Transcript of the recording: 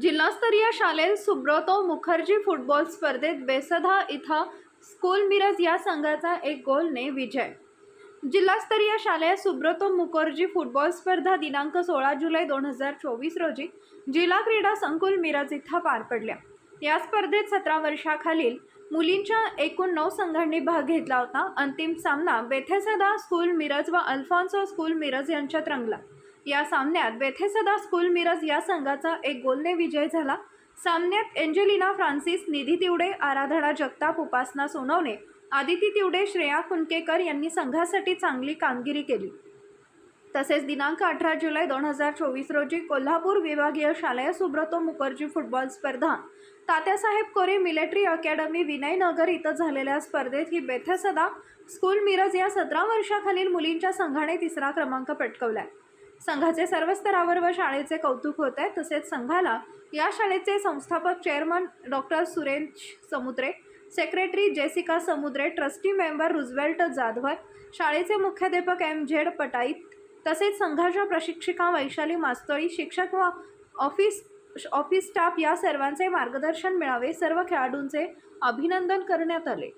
जिल्हास्तरीय शालेय सुब्रतो मुखर्जी फुटबॉल स्पर्धेत बेसधा इथं स्कूल मिरज या संघाचा एक गोलने विजय. जिल्हास्तरीय शालेय सुब्रतो मुखर्जी फुटबॉल स्पर्धा दिनांक सोळा जुलै दोन हजार चोवीस रोजी जिल्हा क्रीडा संकुल मिरज इथं पार पडल्या. या स्पर्धेत सतरा वर्षाखालील मुलींच्या एकूण नऊ संघांनी भाग घेतला होता. अंतिम सामना बेथेसदा स्कूल मिरज व अल्फॉन्सो स्कूल मिरज यांच्यात रंगला. या सामन्यात बेथेसदा स्कूल मिरज या संघाचा एक गोलने विजय झाला. सामन्यात एंजेलिना फ्रान्सिस निधी तिवडे आराधना जगताप उपासना सोनवणे आदिती तिवडे श्रेया कुणकेकर यांनी संघासाठी चांगली कामगिरी केली. तसेच दिनांक अठरा जुलै दोन हजार चोवीस रोजी कोल्हापूर विभागीय शालेय सुब्रतो मुखर्जी फुटबॉल स्पर्धा तात्यासाहेब कोरे मिलिटरी अकॅडमी विनयनगर इथं झालेल्या स्पर्धेत ही बेथसदा स्कूल मिरज या सतरा वर्षाखालील मुलींच्या संघाने तिसरा क्रमांक पटकवलाय. संघाचे सर्व स्तरावर व शाळेचे कौतुक होत आहे. तसेच संघाला या शाळेचे संस्थापक chairman doctor Suresh Samudre secretary Jessica Samudre trustee member Roosevelt Jadhavar शाळेचे मुख्याध्यापक एम झेड पटाईत तसेच संघाच्या प्रशिक्षिका वैशाली मास्तोळी शिक्षक व ऑफिस ऑफिस स्टाफ या सर्वांचे मार्गदर्शन मिळावे. सर्व खेळाडूंचे अभिनंदन करण्यात आले.